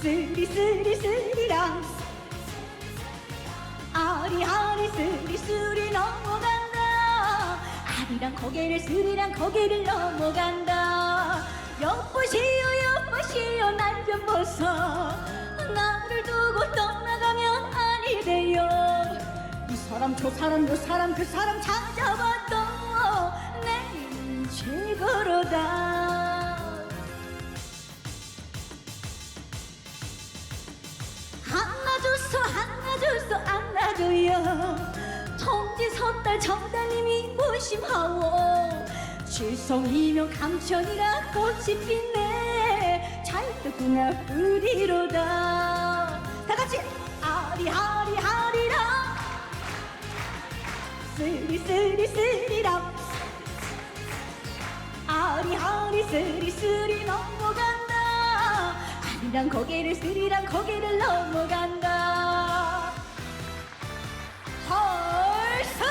쓰리 쓰리랑 아리아리 쓰리 쓰리 넘어간다 아리랑 고개를 쓰리랑 고개를 넘어간다 여보시오 여보시오 날 좀 보소 나를 두고 떠나가면 아니 돼요 이 사람 저 사람 요 사람 그 사람 찾아봐도 내 최고로다 하나 줬어 하나 줬어 하나 줘요. 통지 섣달 정다님이 무심하오. 칠성이명 감천이라 꽃이 피네 잘 듣구나 우리로다. 다 같이 아리아리 아리라. 쓰리 쓰리 쓰리라. 아리아리 쓰리 쓰리 넘어간 다 아리랑 고개를 쓰리랑 고개를 넘어간다. 헐스!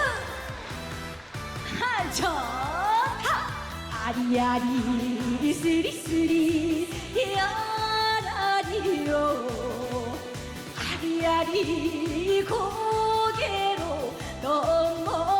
한좋다 아리아리 쓰리 쓰리 야라리요. 아리아리 고개로 넘어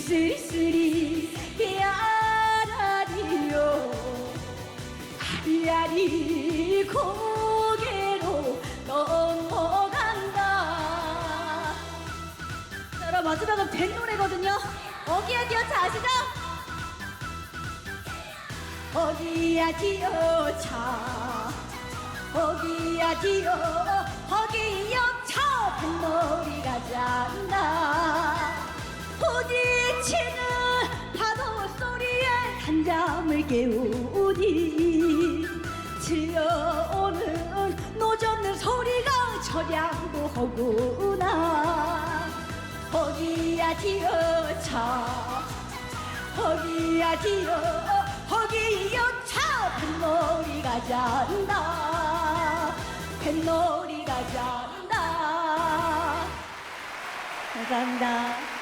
쓰리쓰리 야라리요. 아리아리 고개로 넘어간다. 자, 여러분 마지막은 된 노래거든요. 어기야 디어차 아시죠? 어기야 디어차? 어기야 디어? 어기여차 뱃놀이 가잖아 부딪히는 파도 소리에 한잠을 깨우니 들려오는 노젓는 소리가 절양도 하구나. 허기야 디어차 허기야 디어 허기여 차. 뱃놀이 가 잔다 뱃놀이 가 잔다. 감사합니다